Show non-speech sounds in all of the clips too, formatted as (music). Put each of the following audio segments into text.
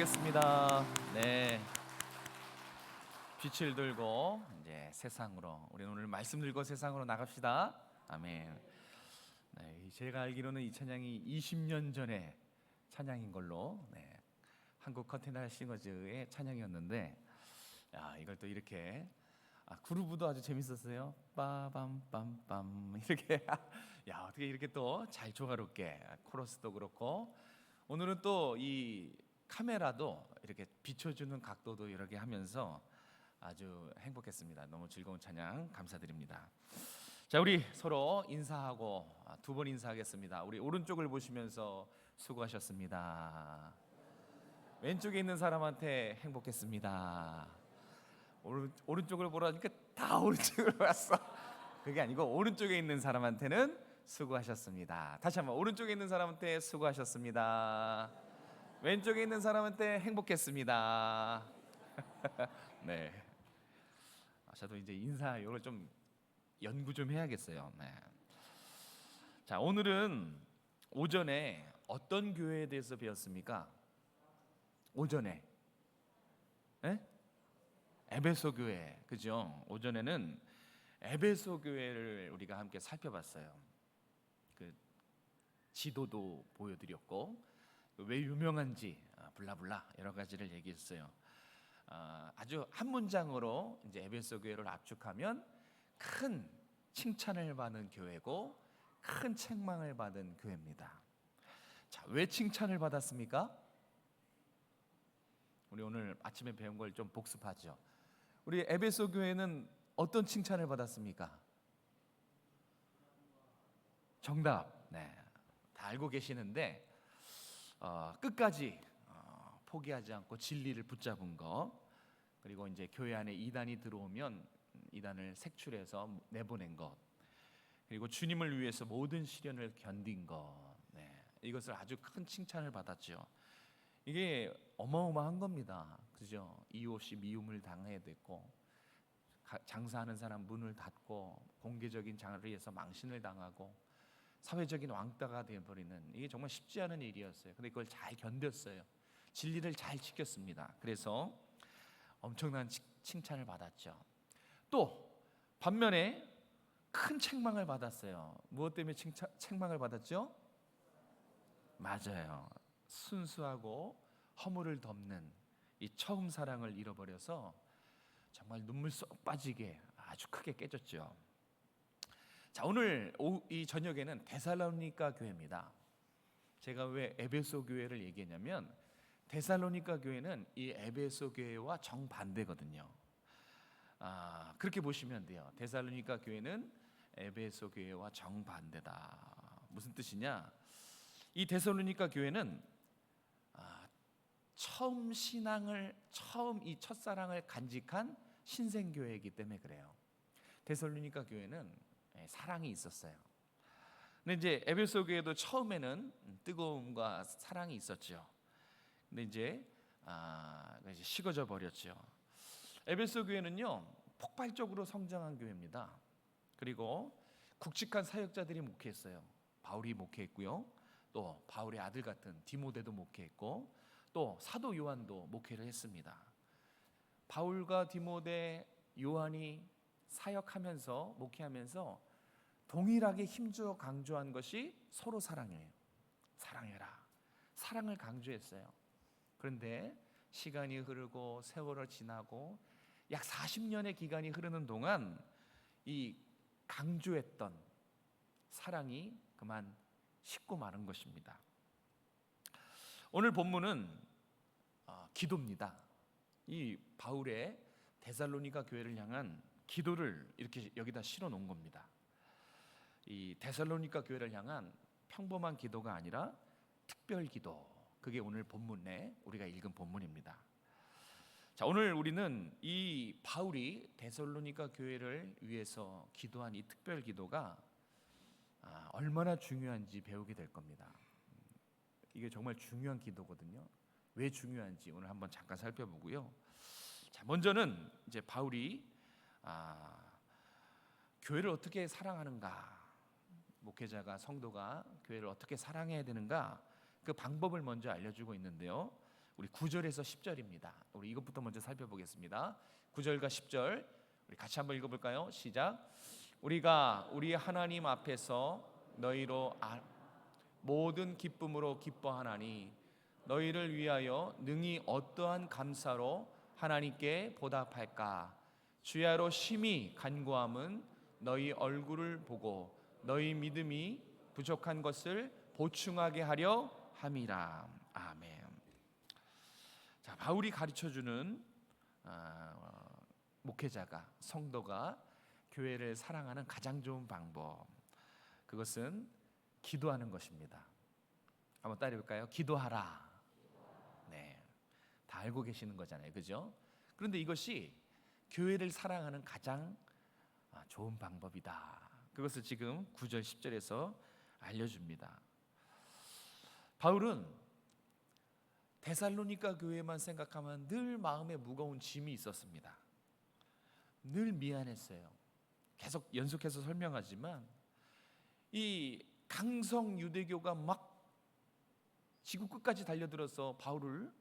인사드리겠습니다. 네. 빛을 들고 이제 세상으로 우리 오늘 말씀 들고 세상으로 나갑시다. 아멘. 네, 제가 알기로는 이 찬양이 20년 전에 찬양인 걸로 네, 한국 컨테이너 싱어즈의 찬양이었는데 야 이걸 또 이렇게 아, 그루브도 아주 재밌었어요. 빠밤빰빰 이렇게 (laughs) 야 어떻게 이렇게 또 잘 조화롭게 코러스도 그렇고 오늘은 또 이 카메라도 이렇게 비춰주는 각도도 개 하면서 아주 행복했습니다. 너무 즐거운 찬양 감사드립니다. 자 우리 서로 인사하고 아, 두번 인사하겠습니다. 우리 오른쪽을 보시면서 수고하셨습니다. 왼쪽에 있는 사람한테 행복했습니다. 오른 오른쪽을 보라니까 다 (laughs) 오른쪽으로 왔어. 그게 아니고 오른쪽에 있는 사람한테는 수고하셨습니다. 다시 한번 오른쪽에 있는 사람한테 수고하셨습니다. 왼쪽에 있는 사람한테 행복했습니다. (laughs) 네. 아, 저도 이제 인사 이걸 좀 연구 좀 해야겠어요. 네. 자 오늘은 오전에 어떤 교회에 대해서 배웠습니까? 오전에, 에? 에베소 교회, 그죠? 오전에는 에베소 교회를 우리가 함께 살펴봤어요. 그 지도도 보여드렸고 왜 유명한지 아, 블라블라 여러 가지를 얘기했어요. 아, 아주 한 문장으로 이제 에베소 교회를 압축하면 큰 칭찬을 받은 교회고 큰 책망을 받은 교회입니다. 자, 왜 칭찬을 받았습니까? 우리 오늘 아침에 배운 걸 좀 복습하죠. 우리 에베소 교회는 어떤 칭찬을 받았습니까? 정답. 네, 다 알고 계시는데 어, 끝까지 어, 포기하지 않고 진리를 붙잡은 거 그리고 이제 교회 안에 이단이 들어오면 이단을 색출해서 내보낸 것 그리고 주님을 위해서 모든 시련을 견딘 것 네, 이것을 아주 큰 칭찬을 받았죠. 이게 어마어마한 겁니다. 그죠? 이웃이 미움을 당해야 됐고 가- 장사하는 사람 문을 닫고 공개적인 자리에서 망신을 당하고 사회적인 왕따가 되어버리는 이게 정말 쉽지 않은 일이었어요. 근데 그걸 잘 견뎠어요. 진리를 잘 지켰습니다. 그래서 엄청난 치- 칭찬을 받았죠. 또 반면에 큰 책망을 받았어요. 무엇 때문에 칭찬, 책망을 받았죠? 맞아요. 순수하고 허물을 덮는 이 처음 사랑을 잃어버려서 정말 눈물 쏙 빠지게 아주 크게 깨졌죠. 자 오늘 이 저녁에는 데살로니가 교회입니다. 제가 왜 에베소 교회를 얘기했냐면 데살로니가 교회는 이 에베소 교회와 정반대거든요. 아 그렇게 보시면 돼요. 데살로니가 교회는 에베소 교회와 정반대다. 무슨 뜻이냐? 이 데살로니가 교회는 아, 처음 신앙을 처음 이 첫사랑을 간직한 신생 교회이기 때문에 그래요. 데살로니가 교회는 예, 사랑이 있었어요. 근데 이제 에베소 교회도 처음에는 뜨거움과 사랑이 있었죠. 근데 이제 아, 이제 식어져 버렸죠. 에베소 교회는요 폭발적으로 성장한 교회입니다. 그리고 굵직한 사역자들이 목회했어요. 바울이 목회했고요. 또 바울의 아들 같은 디모데도 목회했고 또 사도 요한도 목회를 했습니다. 바울과 디모데, 요한이 사역하면서 목회하면서 동일하게 힘주어 강조한 것이 서로 사랑이에요. 사랑해라. 사랑을 강조했어요. 그런데 시간이 흐르고 세월을 지나고 약 40년의 기간이 흐르는 동안 이 강조했던 사랑이 그만 식고 마른 것입니다. 오늘 본문은 어, 기도입니다. 이 바울의 데살로니가 교회를 향한 기도를 이렇게 여기다 실어 놓은 겁니다. 이 데살로니가 교회를 향한 평범한 기도가 아니라 특별 기도. 그게 오늘 본문에 우리가 읽은 본문입니다. 자, 오늘 우리는 이 바울이 데살로니가 교회를 위해서 기도한 이 특별 기도가 아, 얼마나 중요한지 배우게 될 겁니다. 이게 정말 중요한 기도거든요. 왜 중요한지 오늘 한번 잠깐 살펴보고요. 자, 먼저는 이제 바울이 아, 교회를 어떻게 사랑하는가, 목회자가 성도가 교회를 어떻게 사랑해야 되는가 그 방법을 먼저 알려주고 있는데요. 우리 9절에서 10절입니다. 우리 이것부터 먼저 살펴보겠습니다. 9절과 10절 우리 같이 한번 읽어볼까요? 시작. 우리가 우리 하나님 앞에서 너희로 아, 모든 기쁨으로 기뻐하나니 너희를 위하여 능히 어떠한 감사로 하나님께 보답할까 주야로 심히 간구함은 너희 얼굴을 보고 너희 믿음이 부족한 것을 보충하게 하려 함이라 아멘. 자 바울이 가르쳐 주는 아, 목회자가 성도가 교회를 사랑하는 가장 좋은 방법 그것은 기도하는 것입니다. 한번 따라해볼까요? 기도하라. 네, 다 알고 계시는 거잖아요, 그죠? 그런데 이것이 교회를 사랑하는 가장 아, 좋은 방법이다. 그것을 지금 9절 10절에서 알려줍니다. 바울은 데살로니가 교회만 생각하면 늘 마음에 무거운 짐이 있었습니다. 늘 미안했어요. 계속 연속해서 설명하지만 이 강성 유대교가 막 지구 끝까지 달려들어서 바울을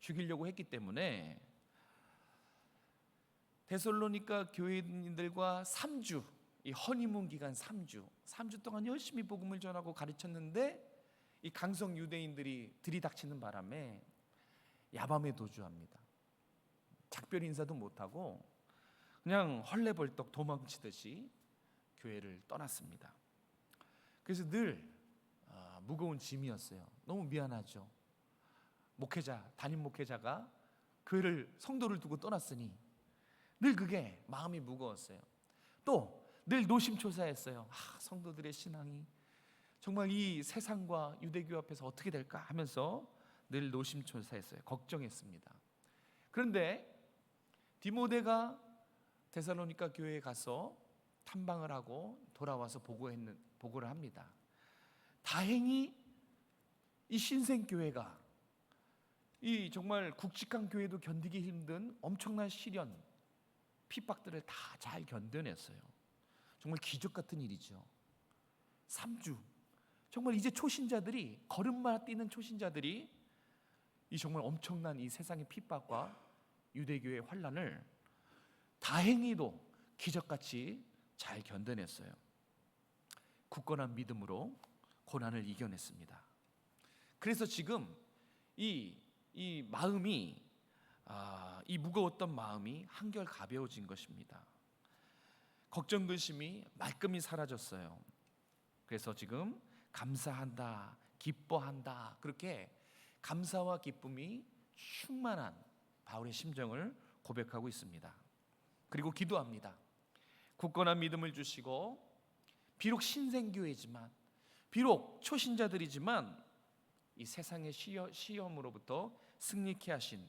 죽이려고 했기 때문에 데살로니가 교회인들과 3주 이 허니문 기간 3주 3주 동안 열심히 복음을 전하고 가르쳤는데 이 강성 유대인들이 들이닥치는 바람에 야밤에 도주합니다. 작별 인사도 못하고 그냥 헐레벌떡 도망치듯이 교회를 떠났습니다. 그래서 늘 아, 무거운 짐이었어요. 너무 미안하죠. 목회자, 담임 목회자가 교회를 성도를 두고 떠났으니 늘 그게 마음이 무거웠어요. 또 늘 노심초사했어요. 아, 성도들의 신앙이 정말 이 세상과 유대교 앞에서 어떻게 될까 하면서 늘 노심초사했어요. 걱정했습니다. 그런데 디모데가 데살로니가 교회에 가서 탐방을 하고 돌아와서 보고했는 보고를 합니다. 다행히 이 신생 교회가 이 정말 굵직한 교회도 견디기 힘든 엄청난 시련 핍박들을 다 잘 견뎌냈어요. 정말 기적 같은 일이죠. 3주 정말 이제 초신자들이 걸음마 뛰는 초신자들이 이 정말 엄청난 이 세상의 핍박과 유대교의 환란을 다행히도 기적같이 잘 견뎌냈어요. 굳건한 믿음으로 고난을 이겨냈습니다. 그래서 지금 이, 이 마음이 아, 이 무거웠던 마음이 한결 가벼워진 것입니다. 걱정 근심이 말끔히 사라졌어요. 그래서 지금 감사한다, 기뻐한다 그렇게 감사와 기쁨이 충만한 바울의 심정을 고백하고 있습니다. 그리고 기도합니다. 굳건한 믿음을 주시고 비록 신생교회지만 비록 초신자들이지만 이 세상의 시험, 으로부터 승리케 하신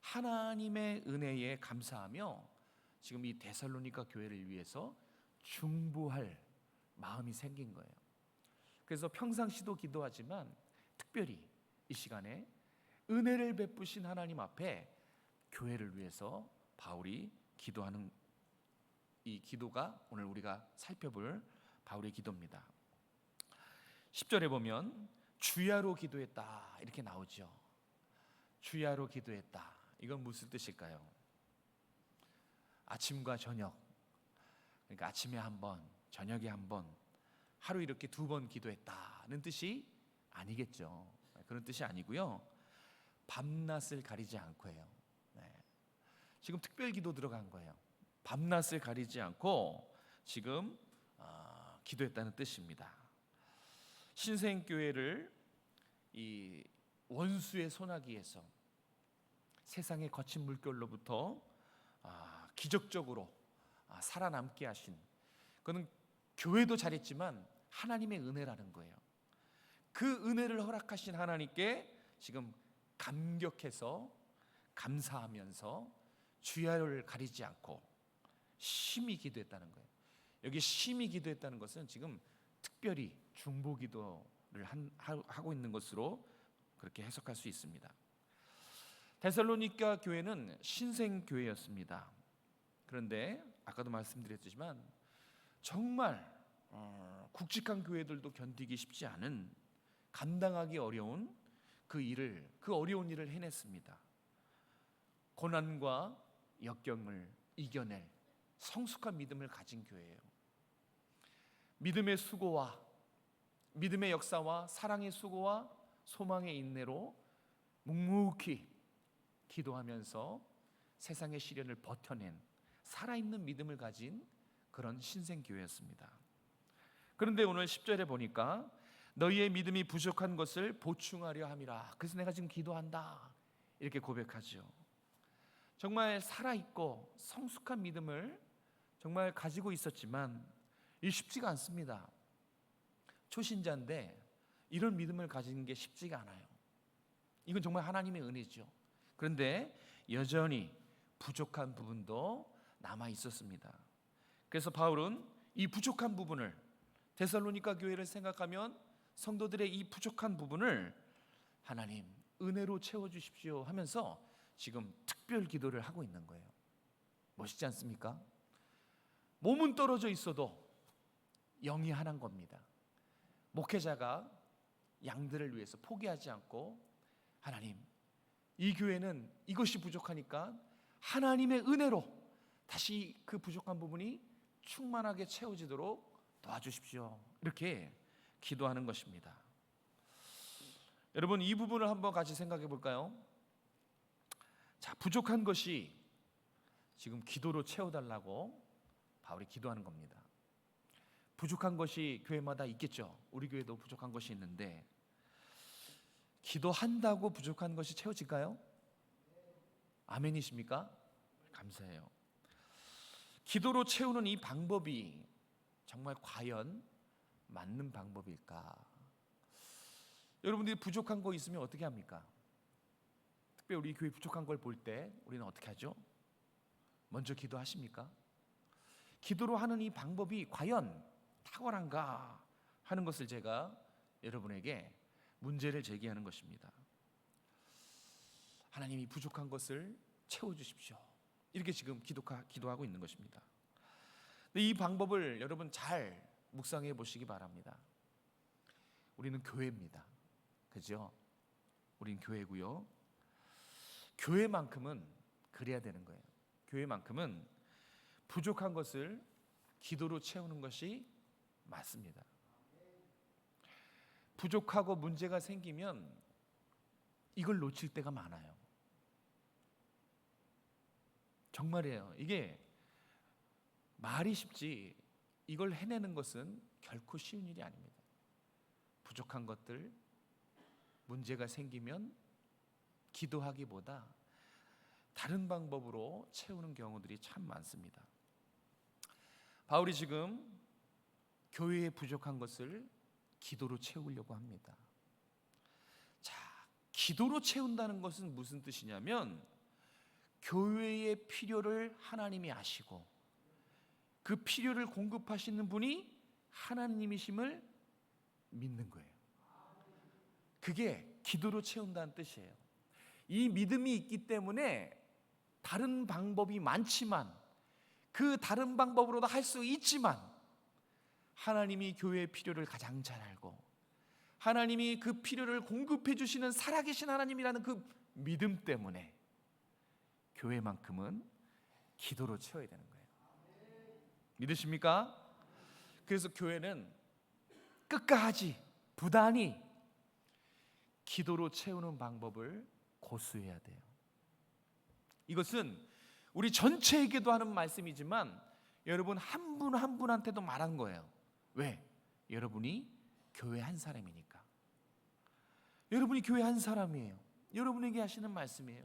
하나님의 은혜에 감사하며 지금 이 데살로니가 교회를 위해서 중보할 마음이 생긴 거예요. 그래서 평상시도 기도하지만 특별히 이 시간에 은혜를 베푸신 하나님 앞에 교회를 위해서 바울이 기도하는 이 기도가 오늘 우리가 살펴볼 바울의 기도입니다. 10절에 보면 주야로 기도했다 이렇게 나오죠. 주야로 기도했다. 이건 무슨 뜻일까요? 아침과 저녁. 그러니까 아침에 한 번, 저녁에 한 번, 하루 이렇게 두 번 기도했다는 뜻이 아니겠죠. 그런 뜻이 아니고요. 밤낮을 가리지 않고 해요. 네. 지금 특별 기도 들어간 거예요. 밤낮을 가리지 않고 지금 어, 기도했다는 뜻입니다. 신생교회를 이 원수의 소나기에서 세상의 거친 물결로부터 아, 기적적으로 아, 살아남게 하신 그는 교회도 잘했지만 하나님의 은혜라는 거예요. 그 은혜를 허락하신 하나님께 지금 감격해서 감사하면서 주야를 가리지 않고 심히 기도했다는 거예요. 여기 심히 기도했다는 것은 지금 특별히 중보 기도를 한, 하고 있는 것으로 그렇게 해석할 수 있습니다. 데살로니가 교회는 신생 교회였습니다. 그런데 아까도 말씀드렸지만 정말 어, 굵직한 교회들도 견디기 쉽지 않은 감당하기 어려운 그 일을 그 어려운 일을 해냈습니다. 고난과 역경을 이겨낼 성숙한 믿음을 가진 교회예요. 믿음의 수고와 믿음의 역사와 사랑의 수고와 소망의 인내로 묵묵히 기도하면서 세상의 시련을 버텨낸 살아있는 믿음을 가진 그런 신생교회였습니다. 그런데 오늘 10절에 보니까 너희의 믿음이 부족한 것을 보충하려 함이라. 그래서 내가 지금 기도한다. 이렇게 고백하죠. 정말 살아있고 성숙한 믿음을 정말 가지고 있었지만 이 쉽지가 않습니다. 초신자인데 이런 믿음을 가지는 게 쉽지가 않아요. 이건 정말 하나님의 은혜죠. 그런데 여전히 부족한 부분도 남아 있었습니다. 그래서 바울은 이 부족한 부분을 데살로니가 교회를 생각하면 성도들의 이 부족한 부분을 하나님 은혜로 채워 주십시오 하면서 지금 특별 기도를 하고 있는 거예요. 멋있지 않습니까? 몸은 떨어져 있어도 영이 하나인 겁니다. 목회자가 양들을 위해서 포기하지 않고 하나님 이 교회는 이것이 부족하니까 하나님의 은혜로 다시 그 부족한 부분이 충만하게 채워지도록 도와주십시오. 이렇게 기도하는 것입니다. 여러분 이 부분을 한번 같이 생각해 볼까요? 자, 부족한 것이 지금 기도로 채워 달라고 바울이 기도하는 겁니다. 부족한 것이 교회마다 있겠죠. 우리 교회도 부족한 것이 있는데 기도한다고 부족한 것이 채워질까요? 아멘이십니까? 감사해요. 기도로 채우는 이 방법이 정말 과연 맞는 방법일까? 여러분들이 부족한 거 있으면 어떻게 합니까? 특별히 우리 교회 부족한 걸 볼 때 우리는 어떻게 하죠? 먼저 기도하십니까? 기도로 하는 이 방법이 과연 탁월한가 하는 것을 제가 여러분에게 문제를 제기하는 것입니다. 하나님이 부족한 것을 채워 주십시오. 이렇게 지금 기도하, 기도하고 있는 것입니다. 이 방법을 여러분 잘 묵상해 보시기 바랍니다. 우리는 교회입니다. 그죠? 우린 교회고요. 교회만큼은 그래야 되는 거예요. 교회만큼은 부족한 것을 기도로 채우는 것이 맞습니다. 부족하고 문제가 생기면 이걸 놓칠 때가 많아요. 정말이에요. 이게 말이 쉽지 이걸 해내는 것은 결코 쉬운 일이 아닙니다. 부족한 것들 문제가 생기면 기도하기보다 다른 방법으로 채우는 경우들이 참 많습니다. 바울이 지금 교회에 부족한 것을 기도로 채우려고 합니다. 자, 기도로 채운다는 것은 무슨 뜻이냐면 교회의 필요를 하나님이 아시고 그 필요를 공급하시는 분이 하나님이심을 믿는 거예요. 그게 기도로 채운다는 뜻이에요. 이 믿음이 있기 때문에 다른 방법이 많지만 그 다른 방법으로도 할 수 있지만 하나님이 교회의 필요를 가장 잘 알고 하나님이 그 필요를 공급해 주시는 살아계신 하나님이라는 그 믿음 때문에 교회만큼은 기도로 채워야 되는 거예요. 믿으십니까? 그래서 교회는 끝까지 부단히 기도로 채우는 방법을 고수해야 돼요. 이것은 우리 전체에게도 하는 말씀이지만 여러분 한 분한 분한테도 말한 거예요. 왜? 여러분이 교회 한 사람이니까. 여러분이 교회 한 사람이에요. 여러분에게 하시는 말씀이에요.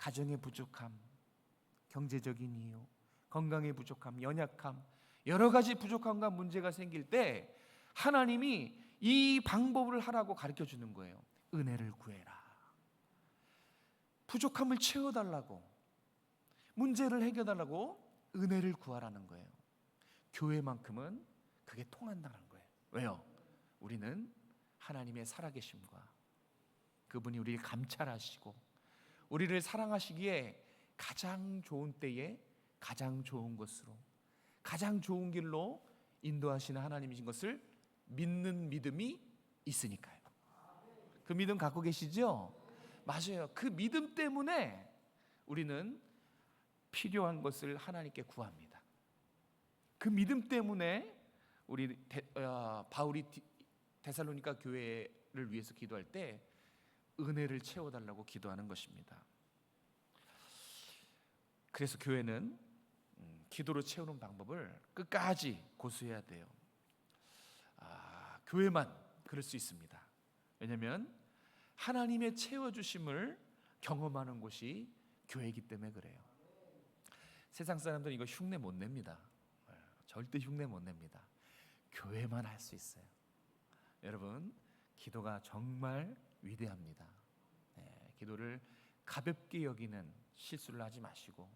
가정의 부족함, 경제적인 이유, 건강의 부족함, 연약함, 여러 가지 부족함과 문제가 생길 때 하나님이 이 방법을 하라고 가르쳐 주는 거예요. 은혜를 구해라. 부족함을 채워달라고, 문제를 해결달라고 은혜를 구하라는 거예요. 교회만큼은 그게 통한다는 거예요. 왜요? 우리는 하나님의 살아계심과 그분이 우리를 감찰하시고 우리를 사랑하시기에 가장 좋은 때에 가장 좋은 것으로 가장 좋은 길로 인도하시는 하나님이신 것을 믿는 믿음이 있으니까요. 그 믿음 갖고 계시죠? 맞아요. 그 믿음 때문에 우리는 필요한 것을 하나님께 구합니다. 그 믿음 때문에 우리 데, 어, 바울이 디, 데살로니가 교회를 위해서 기도할 때 은혜를 채워달라고 기도하는 것입니다. 그래서 교회는 음, 기도로 채우는 방법을 끝까지 고수해야 돼요. 아, 교회만 그럴 수 있습니다. 왜냐하면 하나님의 채워주심을 경험하는 곳이 교회이기 때문에 그래요. 세상 사람들은 이거 흉내 못 냅니다. 예, 절대 흉내 못 냅니다. 교회만 할 수 있어요. 여러분, 기도가 정말 위대합니다. 네, 기도를 가볍게 여기는 실수를 하지 마시고,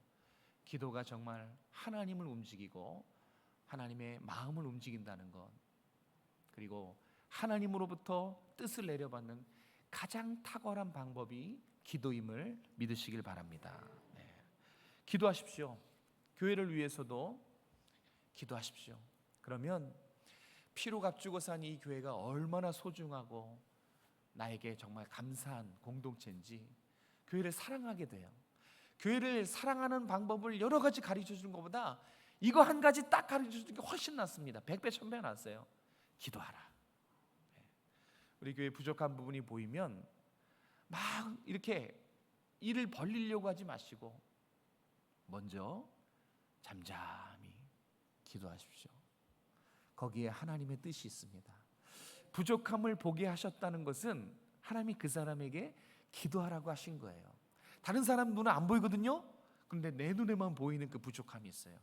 기도가 정말 하나님을 움직이고 하나님의 마음을 움직인다는 것, 그리고 하나님으로부터 뜻을 내려받는 가장 탁월한 방법이 기도임을 믿으시길 바랍니다. 네. 기도하십시오. 교회를 위해서도 기도하십시오. 그러면 피로 값주고 산 이 교회가 얼마나 소중하고 나에게 정말 감사한 공동체인지 교회를 사랑하게 돼요. 교회를 사랑하는 방법을 여러 가지 가르쳐 주는 것보다 이거 한 가지 딱 가르쳐 주는 게 훨씬 낫습니다. 백배 천배 낫어요. 기도하라. 네. 우리 교회 부족한 부분이 보이면 막 이렇게 일을 벌리려고 하지 마시고 먼저 잠잠히 기도하십시오. 거기에 하나님의 뜻이 있습니다. 부족함을 보게 하셨다는 것은 하나님이 그 사람에게 기도하라고 하신 거예요. 다른 사람 눈은 안 보이거든요. 그런데 내 눈에만 보이는 그 부족함이 있어요.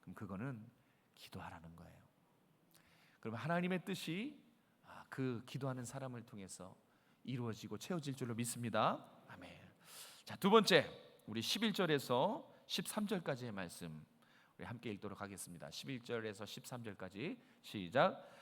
그럼 그거는 기도하라는 거예요. 그럼 하나님의 뜻이 아, 그 기도하는 사람을 통해서 이루어지고 채워질 줄로 믿습니다. 아멘. 자, 두 번째. 우리 11절에서 13절까지의 말씀 우리 함께 읽도록 하겠습니다. 11절에서 13절까지 시작.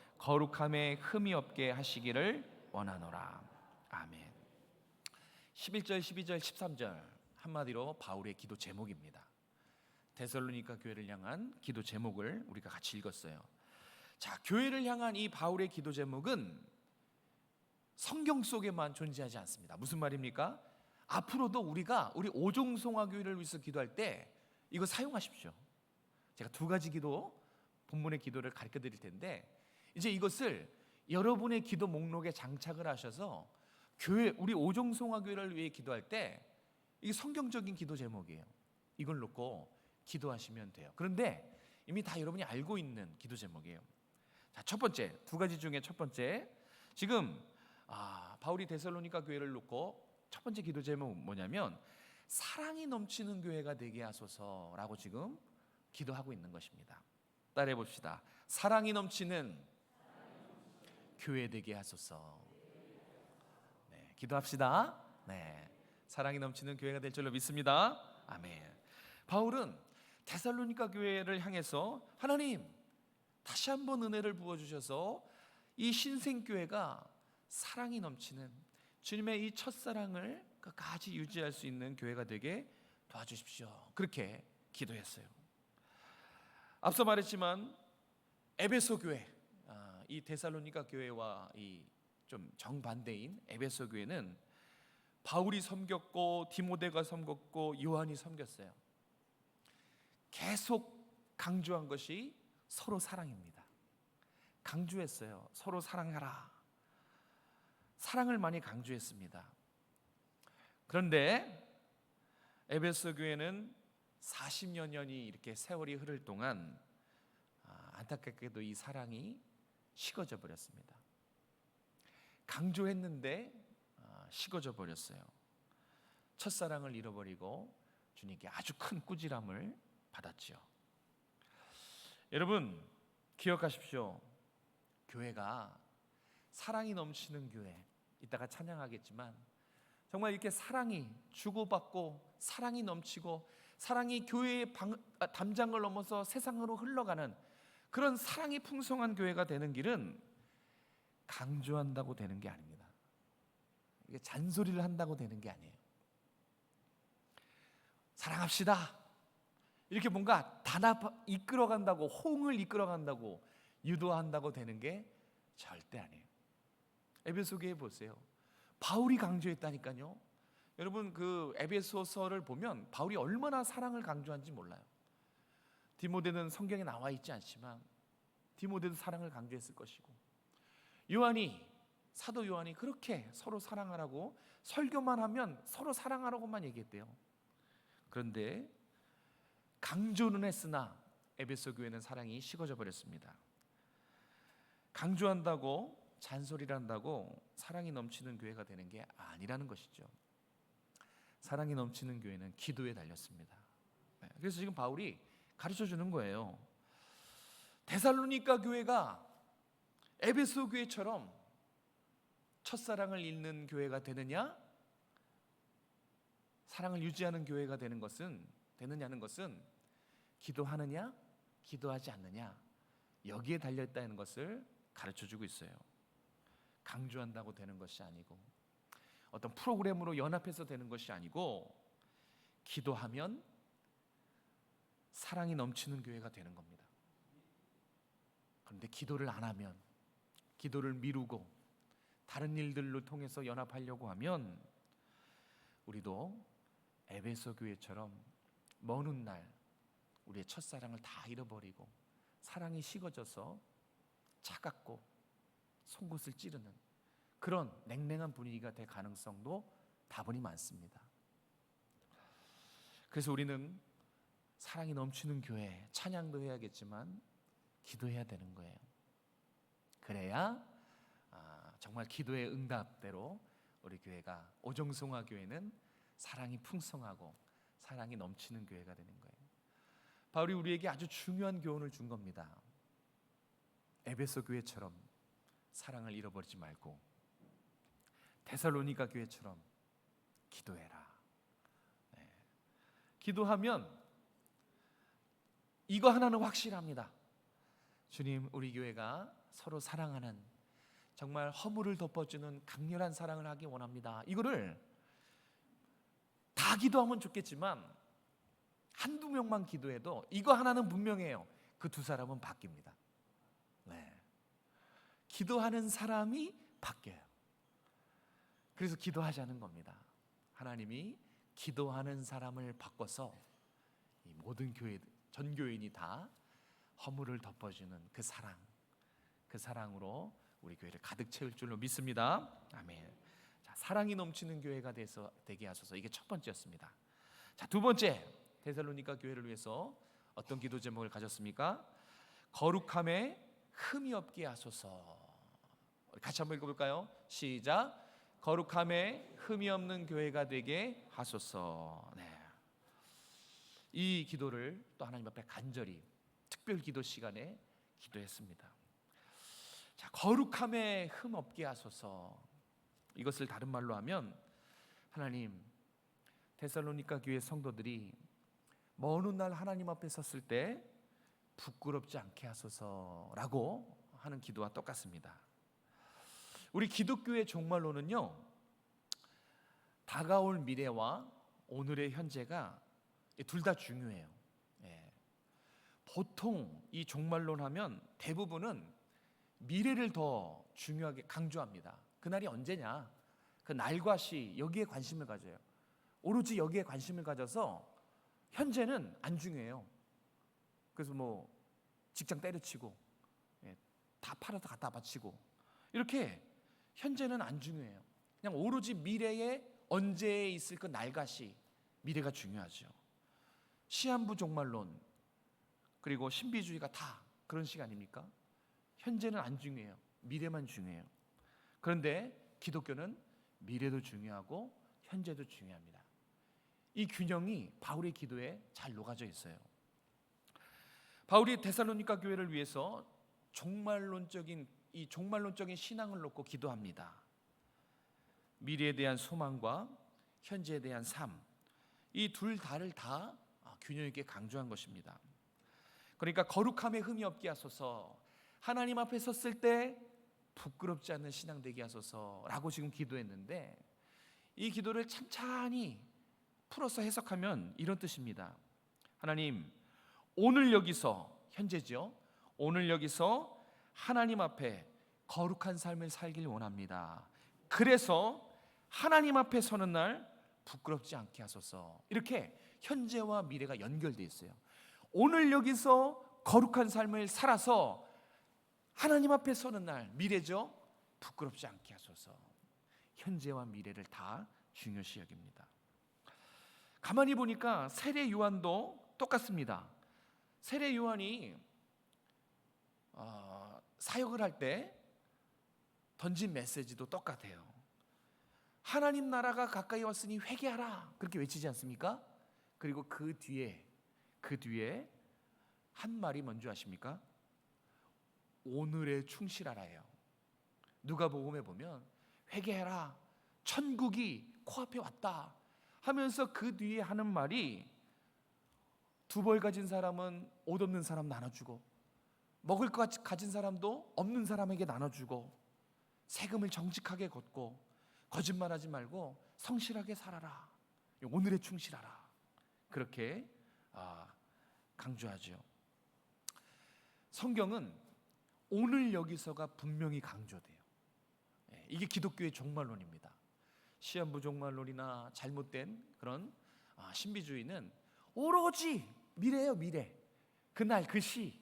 거룩함에 흠이 없게 하시기를 원하노라. 아멘. 11절, 12절, 13절 한마디로 바울의 기도 제목입니다. 데살로니가 교회를 향한 기도 제목을 우리가 같이 읽었어요. 자, 교회를 향한 이 바울의 기도 제목은 성경 속에만 존재하지 않습니다. 무슨 말입니까? 앞으로도 우리가 우리 오종송화 교회를 위해서 기도할 때 이거 사용하십시오. 제가 두 가지 기도 본문의 기도를 가르쳐 드릴 텐데 이제 이것을 여러분의 기도 목록에 장착을 하셔서 교회 우리 오종송화 교회를 위해 기도할 때 이게 성경적인 기도 제목이에요. 이걸 놓고 기도하시면 돼요. 그런데 이미 다 여러분이 알고 있는 기도 제목이에요. 자, 첫 번째 두 가지 중에 첫 번째 지금 아, 바울이 데살로니가 교회를 놓고 첫 번째 기도 제목은 뭐냐면 사랑이 넘치는 교회가 되게 하소서라고 지금 기도하고 있는 것입니다. 따라해 봅시다. 사랑이 넘치는 교회 되게 하소서. 네, 기도합시다. 네. 사랑이 넘치는 교회가 될 줄로 믿습니다. 아멘. 바울은 데살로니가 교회를 향해서 하나님 다시 한번 은혜를 부어 주셔서 이 신생 교회가 사랑이 넘치는 주님의 이 첫사랑을 끝까지 유지할 수 있는 교회가 되게 도와주십시오. 그렇게 기도했어요. 앞서 말했지만 에베소 교회, 아, 이 데살로니가 교회와 이 좀 정반대인 에베소 교회는 바울이 섬겼고 디모데가 섬겼고 요한이 섬겼어요. 계속 강조한 것이 서로 사랑입니다. 강조했어요. 서로 사랑하라. 사랑을 많이 강조했습니다. 그런데 에베소 교회는 40여 년이 이렇게 세월이 흐를 동안 아, 안타깝게도 이 사랑이 식어져 버렸습니다. 강조했는데 아, 식어져 버렸어요. 첫사랑을 잃어버리고 주님께 아주 큰 꾸지람을 받았지요. 여러분 기억하십시오. 교회가 사랑이 넘치는 교회 이따가 찬양하겠지만 정말 이렇게 사랑이 주고받고 사랑이 넘치고 사랑이 교회의 방, 아, 담장을 넘어서 세상으로 흘러가는 그런 사랑이 풍성한 교회가 되는 길은 강조한다고 되는 게 아닙니다. 이게 잔소리를 한다고 되는 게 아니에요. 사랑합시다. 이렇게 뭔가 단합 이끌어 간다고 호응을 이끌어 간다고 유도한다고 되는 게 절대 아니에요. 에베소 교회 보세요. 바울이 강조했다니까요. 여러분 그 에베소서를 보면 바울이 얼마나 사랑을 강조한지 몰라요. 디모데는 성경에 나와 있지 않지만 디모데도 사랑을 강조했을 것이고 요한이 사도 요한이 그렇게 서로 사랑하라고 설교만 하면 서로 사랑하라고만 얘기했대요. 그런데 강조는 했으나 에베소 교회는 사랑이 식어져 버렸습니다. 강조한다고 잔소리를 한다고 사랑이 넘치는 교회가 되는 게 아니라는 것이죠. 사랑이 넘치는 교회는 기도에 달렸습니다. 네, 그래서 지금 바울이 가르쳐 주는 거예요. 데살로니가 교회가 에베소 교회처럼 첫사랑을 잃는 교회가 되느냐? 사랑을 유지하는 교회가 되는 것은 되느냐는 것은 기도하느냐, 기도하지 않느냐 여기에 달려 있다는 것을 가르쳐 주고 있어요. 강조한다고 되는 것이 아니고 어떤 프로그램으로 연합해서 되는 것이 아니고 기도하면 사랑이 넘치는 교회가 되는 겁니다. 그런데 기도를 안 하면 기도를 미루고 다른 일들로 통해서 연합하려고 하면 우리도 에베소 교회처럼 먼 훗날 우리의 첫사랑을 다 잃어버리고 사랑이 식어져서 차갑고 송곳을 찌르는 그런 냉랭한 분위기가 될 가능성도 다분히 많습니다. 그래서 우리는 사랑이 넘치는 교회 찬양도 해야겠지만 기도해야 되는 거예요. 그래야 아, 정말 기도의 응답대로 우리 교회가 오정성화 교회는 사랑이 풍성하고 사랑이 넘치는 교회가 되는 거예요. 바울이 우리에게 아주 중요한 교훈을 준 겁니다. 에베소 교회처럼 사랑을 잃어버리지 말고 데살로니가 교회처럼 기도해라. 네. 기도하면 이거 하나는 확실합니다. 주님, 우리 교회가 서로 사랑하는 정말 허물을 덮어주는 강렬한 사랑을 하기 원합니다. 이거를 다 기도하면 좋겠지만 한두 명만 기도해도 이거 하나는 분명해요. 그 두 사람은 바뀝니다. 네. 기도하는 사람이 바뀌어요. 그래서 기도하자는 겁니다. 하나님이 기도하는 사람을 바꿔서 이 모든 교회 전 교인이 다 허물을 덮어주는 그 사랑, 그 사랑으로 우리 교회를 가득 채울 줄로 믿습니다. 아멘. 자, 사랑이 넘치는 교회가 돼서 되게 하소서. 이게 첫 번째였습니다. 자, 두 번째 데살로니가 교회를 위해서 어떤 기도 제목을 가졌습니까? 거룩함에 흠이 없게 하소서. 같이 한번 읽어볼까요? 시작. 거룩함에 흠이 없는 교회가 되게 하소서. 네. 이 기도를 또 하나님 앞에 간절히 특별 기도 시간에 기도했습니다. 자, 거룩함에 흠 없게 하소서. 이것을 다른 말로 하면 하나님 데살로니가 교회 성도들이 먼 훗날 하나님 앞에 섰을 때 부끄럽지 않게 하소서라고 하는 기도와 똑같습니다. 우리 기독교의 종말로는요 다가올 미래와 오늘의 현재가 둘 다 중요해요. 예. 보통 이 종말론 하면 대부분은 미래를 더 중요하게 강조합니다. 그날이 언제냐? 그 날과 시 여기에 관심을 가져요. 오로지 여기에 관심을 가져서 현재는 안 중요해요. 그래서 뭐 직장 때려치고 예, 다 팔아서 갖다 바치고 이렇게 현재는 안 중요해요. 그냥 오로지 미래에 언제 있을 그 날과 시 미래가 중요하죠. 시한부 종말론 그리고 신비주의가 다 그런 시간입니까? 현재는 안 중요해요. 미래만 중요해요. 그런데 기독교는 미래도 중요하고 현재도 중요합니다. 이 균형이 바울의 기도에 잘 녹아져 있어요. 바울이 데살로니가 교회를 위해서 종말론적인 이 종말론적인 신앙을 놓고 기도합니다. 미래에 대한 소망과 현재에 대한 삶, 이 둘 다를 다 아, 균형 있게 강조한 것입니다. 그러니까 거룩함에 흠이 없게 하소서, 하나님 앞에 섰을 때 부끄럽지 않는 신앙 되게 하소서라고 지금 기도했는데 이 기도를 찬찬히 풀어서 해석하면 이런 뜻입니다. 하나님, 오늘 여기서 현재죠. 오늘 여기서 하나님 앞에 거룩한 삶을 살길 원합니다. 그래서 하나님 앞에 서는 날 부끄럽지 않게 하소서. 이렇게 현재와 미래가 연결되어 있어요. 오늘 여기서 거룩한 삶을 살아서 하나님 앞에 서는 날 미래죠. 부끄럽지 않게 하소서. 현재와 미래를 다 중요시 여깁니다. 가만히 보니까 세례 요한도 똑같습니다. 세례 요한이 어, 사역을 할 때 던진 메시지도 똑같아요. 하나님 나라가 가까이 왔으니 회개하라 그렇게 외치지 않습니까? 그리고 그 뒤에 그 뒤에 한 말이 뭔지 아십니까? 오늘에 충실하라예요. 누가복음에 보면 회개해라 천국이 코앞에 왔다 하면서 그 뒤에 하는 말이 두 벌 가진 사람은 옷 없는 사람 나눠주고 먹을 것 가진 사람도 없는 사람에게 나눠주고 세금을 정직하게 걷고 거짓말하지 말고 성실하게 살아라 오늘에 충실하라 그렇게 아, 강조하죠. 성경은 오늘 여기서가 분명히 강조돼요. 예, 이게 기독교의 종말론입니다. 시한부 종말론이나 잘못된 그런 아, 신비주의는 오로지 미래예요, 미래. 그날 그 시.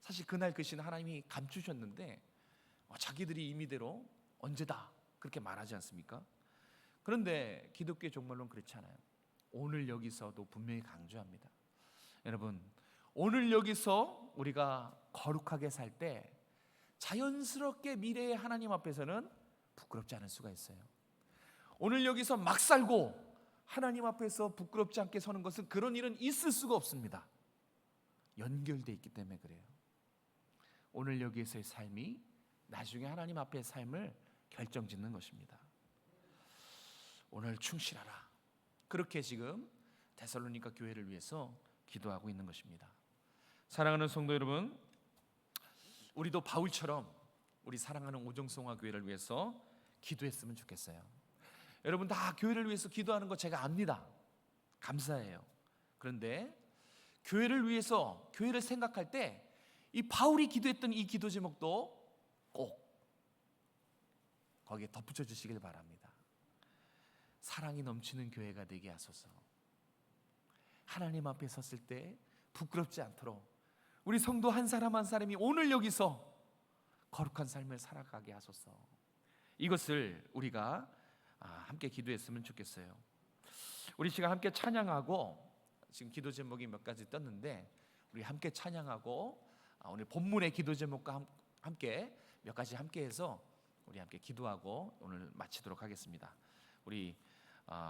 사실 그날 그 시는 하나님이 감추셨는데 어, 자기들이 임의대로 언제다 그렇게 말하지 않습니까? 그런데 기독교의 종말론 그렇지 않아요. 오늘 여기서도 분명히 강조합니다. 여러분, 오늘 여기서 우리가 거룩하게 살 때 자연스럽게 미래의 하나님 앞에서는 부끄럽지 않을 수가 있어요. 오늘 여기서 막 살고 하나님 앞에서 부끄럽지 않게 서는 것은 그런 일은 있을 수가 없습니다. 연결돼 있기 때문에 그래요. 오늘 여기에서의 삶이 나중에 하나님 앞의 삶을 결정짓는 것입니다. 오늘 충실하라. 그렇게 지금 데살로니가 교회를 위해서 기도하고 있는 것입니다. 사랑하는 성도 여러분, 우리도 바울처럼 우리 사랑하는 오정성화 교회를 위해서 기도했으면 좋겠어요. 여러분 다 교회를 위해서 기도하는 거 제가 압니다. 감사해요. 그런데 교회를 위해서 교회를 생각할 때 이 바울이 기도했던 이 기도 제목도 꼭 거기에 덧붙여 주시길 바랍니다. 사랑이 넘치는 교회가 되게 하소서. 하나님 앞에 섰을 때 부끄럽지 않도록 우리 성도 한 사람 한 사람이 오늘 여기서 거룩한 삶을 살아가게 하소서. 이것을 우리가 아, 함께 기도했으면 좋겠어요. 우리 시간 함께 찬양하고 지금 기도 제목이 몇 가지 떴는데 우리 함께 찬양하고 아, 오늘 본문의 기도 제목과 함- 함께 몇 가지 함께해서 우리 함께 기도하고 오늘 마치도록 하겠습니다. 우리 아,